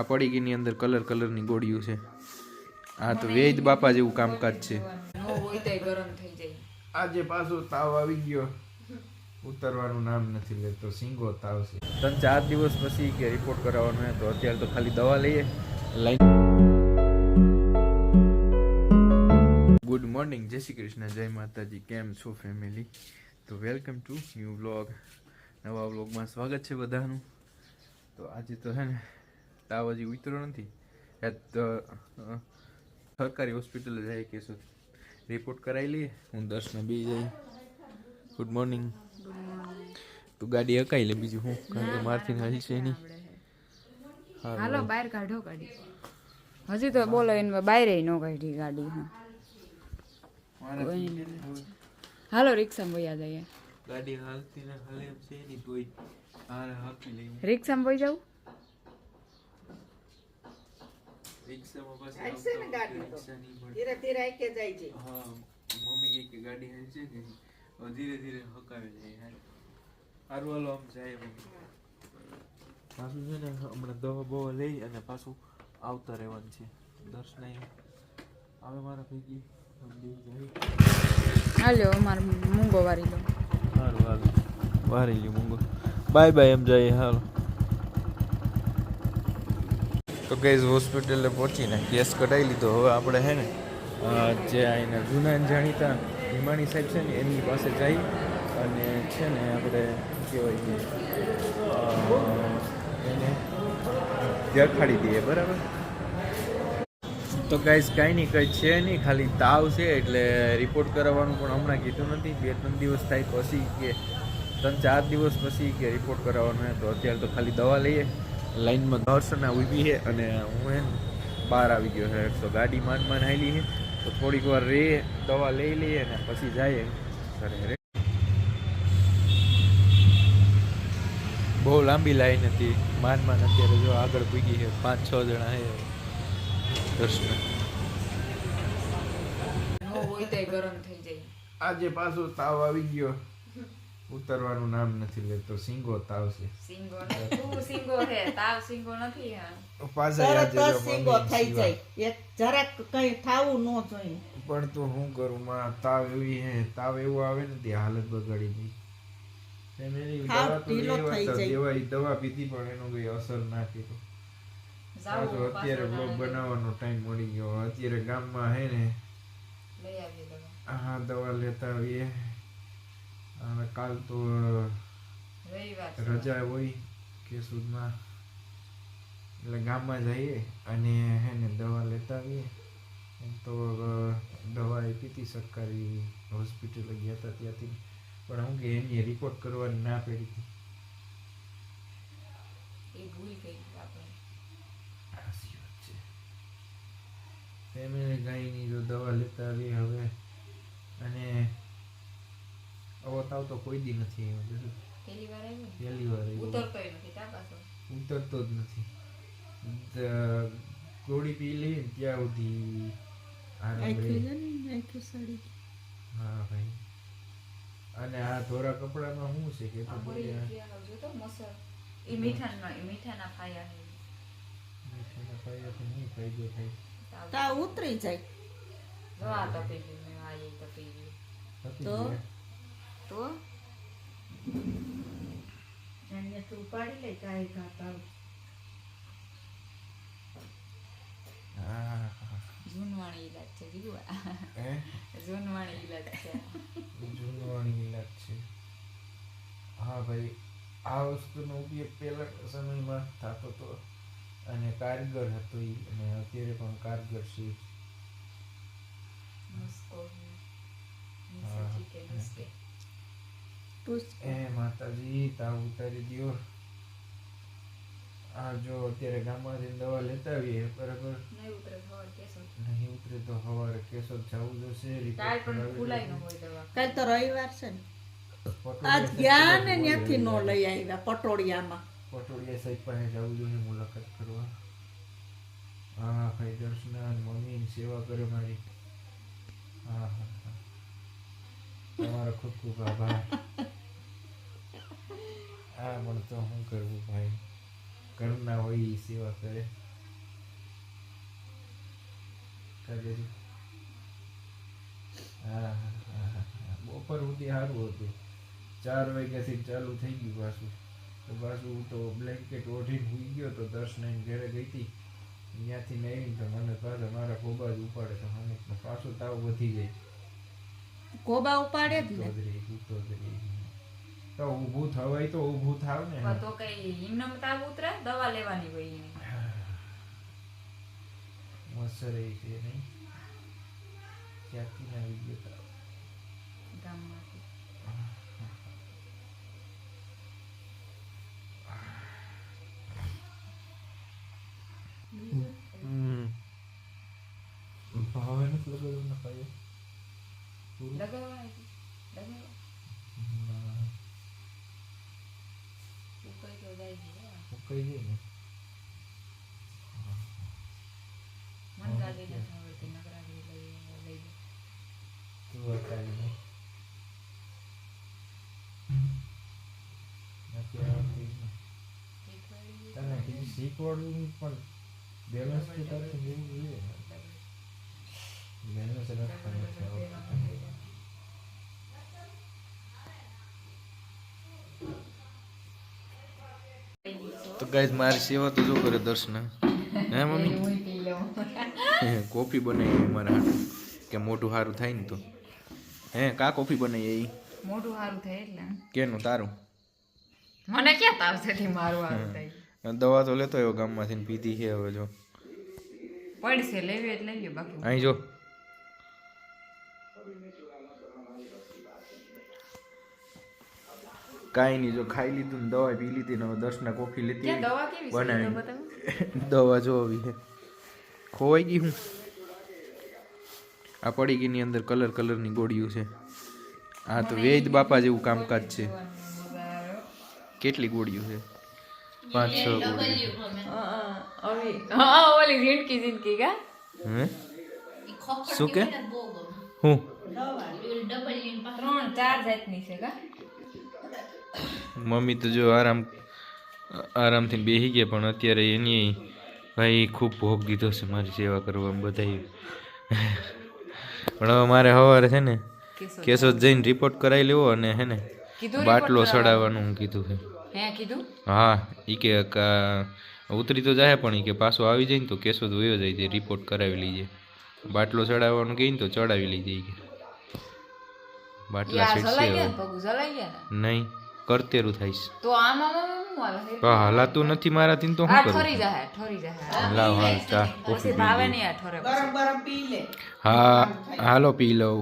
આ પડીકીની અંદર કલર કલરની ગોળીઓ છે. આ તો વેદ બાપા જેવું કામકાજ છે. નો ગરમ થઈ જાય આજે પાછો તાવ આવી ગયો ઉતરવાનું નામ નથી લેતો સિંગો તાવ છે. ત્રણ ચાર દિવસ પછી કે રિપોર્ટ કરાવવાનો તો અત્યારે તો ખાલી દવા લઈએ. લાઈન ગુડ મોર્નિંગ જય શ્રી કૃષ્ણ જય માતાજી કેમ છો ફેમિલી તો વેલકમ ટુ ન્યૂ વ્લોગ નવા બ્લોગમાં સ્વાગત છે બધાનું. તો આજે તો હે ને તાવ હજી ઉતર્યો નથી. સરકારી હોસ્પિટલે જાય કે શું? રિપોર્ટ કરાવી લઈએ. હું દર્શને બી જઈ ગુડ મોર્નિંગ તું ગાડી અકાઈ લે બીજું હું? કારણ કે મારથી હાલી છે. નહીં હાલો બહાર કાઢો ગાડી. હજી તો બોલો એને બહાર ન કાઢી ગાડી હા. હાલો રિક્ષામાં વયા જઈએ. ગાડી હાલતી ને હાલે છે નહીં કોઈ હારે હાકી લઈ રિક્ષામાં વહી જાઉં? રિક્ષામાં પાછી. ધીરે ધીરે આઈકે જાય છે. હા મમ્મી કે ગાડી હાલ છે કે ધીરે ધીરે હકાવે જાય હાલ. હારું હાલો આમ જાય મમ્મી. પાછું છે ને હમણાં દવા બવા લઈ અને પાછું આવતા રહેવાનું છે. દર્શન આવે મારા ભેગી. હાલો અમારે મૂંગો વારી લો. સારું હાલો વારી લ્યું મૂંગો. બાય બાય એમ જાય હાલો. તો ગઈઝ હોસ્પિટલે પહોંચીને કેસ કઢાવી લીધો. હવે આપણે હે ને જે અહીંના જૂના જાણીતા ભીમાણી સાહેબ છે ને, એમની પાસે જઈ અને છે ને આપણે કહેવાય કે એને દેખાડી દઈએ, બરાબર? તો ગાઈઝ કાંઈ નહીં, કંઈ છે નહીં, ખાલી તાવ છે એટલે રિપોર્ટ કરાવવાનું પણ હમણાં કીધું નથી. બે ત્રણ દિવસ થાય પછી કે, ત્રણ ચાર દિવસ પછી કે રિપોર્ટ કરાવવાનો તો અત્યારે તો ખાલી દવા લઈએ. લાઈનમાં દર્શના ઊભી છે અને હું એમ બહાર આવી ગયો છે. તો ગાડી માંડ માંડ હાલી છે. તો થોડીક વાર રે દવા લઈ લઈએ ને પછી જઈએ ઘરે રે. બહુ લાંબી લાઈન હતી. માંડ માંડ અત્યારે જો આગળ પૂગી છે. પાંચ છ જણા છે દર્શન. નો હોય તોય ગરમ થઈ જાય. આજે પાછો તાવ આવી ગયો. ઉતરવાનું નામ નથી લેતો સિંગો તાવશે. સિંગો તું સિંગો હે તાવ સિંગો નથી હા પાછા યાદ સીંગો થઈ જાય. એક જરાક કઈ થાવું ન જોઈએ. પણ તો હું કરું માં તાવ એવી હે તાવ એવો આવે ને તે હાલત બગાડી ગઈ એમ દવા તો દેવાય દવા પીધી પણ એનો કઈ અસર ના કીધો અત્યારે પાછો બ્લોગ બનાવવાનો ટાઈમ મળી ગયો. અત્યારે ગામમાં હે ને લઈ આવીએ દવા. હા દવા લેતા આવીએ. હવે કાલ તો રવિવાર રજા હોય કે સુધમાં એટલે ગામમાં જઈએ અને હે ને દવા લેતા આવીએ. એમ તો દવા આપી હતી સરકારી હોસ્પિટલે ગયા હતા ત્યાંથી. પણ હું કે એની રિપોર્ટ કરવાની ના પડી. હતી એ ભૂલ ગઈ આપણે. સાચી વાત છે. ફેમિલી ગાયની જો દવા લેતા આવી હવે. અને આવો તાવ તો કોઈ દી નથી આવ્યો પહેલી વાર આવ્યું પહેલી વાર આવ્યો. ઉતરતોય નથી ત્યાં પાછો. ઉતરતો જ નથી. ગોળી પી લે ત્યાં સુધી આરામ રહે. હા ભાઈ. અને આ ધોરા કપડામાં શું છે કે તો બોલ્યા, ગયા આવજો તો મસર. એ મીઠાના એ મીઠાના ફાયા હે મીઠાના શું ફાયદો થાય. તા ઉતરી જાય. દવા તપી ગઈ મેં આ એ તપી ગયું તો? તો? તું લે કાંઈ ખાતા હા. જૂનવાણી ઈલાજ છે જીગુઆ જૂનવાણી ઈલાજ છે. જૂનવાણી ઇલાજ છે. હા ભાઈ આ વસ્તુનો ઉપયોગ પહેલા સમયમાં થતો હતો અને કારગર હતો અને અત્યારે પણ કારગર છે. નુસ્ખો હે. પૂછ એ માતાજી તાવ ઉતારી દ્યો. આ જો અત્યારે ગામમાંથી દવા લેતા આવીએ બરાબર? નહીં ઉતરે ખબર કેસો. નહીં ઉતરે તો સવારે કેશોદ જવું જોશે કાલ પણ ફૂલાઈ ન હોય દવા. કાલ તો રવિવાર છે ને. પટોળિયા આજ ગયા ને ત્યાંથી નો લઈ આવ્યા પટોળિયામાં. પટોળિયા સાહેબ પાસે જવું જોઈએ મુલાકાત કરવા. હા ભાઈ દર્શના મમ્મી સેવા કરે મારી. હા હા હા. તમારો ખૂબ ખૂબ આભાર. આ પણ તો શું કરવું ભાઈ? ઘરના હોય એ સેવા કરે. કરે હા બપોર સુધી સારું હતું. ચાર વાગ્યાથી ચાલુ થઈ ગયું પાછું. તો પાછું હું તો બ્લેન્કેટ ઓઢીને સૂઈ ગયો તો દર્શનાઈને ઘરે ગઈ હતી. ત્યાંથી નહીં તો મને પાછા મારા ખોબા જ ઉપાડે તો મને પાછો તાવ વધી જાય કોબા ઉપાડે જ ને? તો ઊભું થવાય તો ઊભું થાવ ને. પણ તો કઈ એમને તાવ ઉતરે દવા લેવાની હોય એની. મસ્ત રહી છે નહીં. ક્યાંથી ના આવી ગયો તાવ ગામમાંથી. હમ. ભાવે નથી લગાવ્યો ને ખાયો પૂરું લગાવવા આવી? લગાવવા? ના, ઉકાઈ તો જાય છે હો. મુકાઈ જાય ને મન કાઢી નથી આવડતી નકરાગરી લઈ લઈ દે તું બતાવી ને નથી આવડતી ને. શીખવાડી તને કીધું શીખવાડવું પણ બેલેન્સ તો તારે જેવું જોઈએ. બેલેન્સ રાખવાનું છે આવડતું. તો ગાઈઝ મારી સેવા તો જો કરે દર્શન. હે મમ્મી? કોફી બનાવી મારા કે મોટું સારું થાય ને તો. હે કા કોફી બનાવી એ મોટું સારું થાય એટલે. કેનું તારું? મને ક્યાં તાવ છે મારું સારું થાય. દવા તો લેતો આવ્યો ગામમાંથી પીધી છે હવે જો. પડશે લેવી એટલે લઈએ બાકી અહીં જો. કાંઈ નહીં જો ખાઈ લીધું ને દવા પી લીધી ને હવે દર્શના કોફી લેતી બનાવી દવા જો આવી છે. ખોવાઈ ગઈ હું. આ પડીકીની અંદર કલર કલરની ગોળીઓ છે. આ તો વેદ બાપા જેવું કામકાજ છે. કેટલી ગોળીઓ છે? પાંચ છ ગોળીઓ. જિંદગી ઝીણકી કા? હે? શું કે હું? ત્રણ ચાર જાતની છે કા? મમ્મી તો જો આરામ આરામથી બેસી ગયા પણ અત્યારે એની ભાઈ ખૂબ ભોગ દીધો છે મારી સેવા કરવા બધા પણ હવે મારે સવારે છે ને કેસો કેશોદ જઈને રિપોર્ટ કરાવી લેવો અને હે ને બાટલો ચડાવવાનું કીધું છે. હા એ કે કા- ઉતરી તો જાય પણ ઈ કે પાછો આવી જાય ને તો કેશોદ વયો જાય તે રિપોર્ટ કરાવી લીજે. બાટલો ચડાવવાનું કહીને તો ચડાવી કે. બાટલા ને? નહીં. કરતેરું થાય છે તો આમાં હલાતું નથી મારાથી તો હું શું કરું? લાવ હાલ ચા કોફી પછી પી ભાવે લઈએ. નહીં આ ઠરે ગરમ ગરમ પી લે. હા હાલો પી લઉં.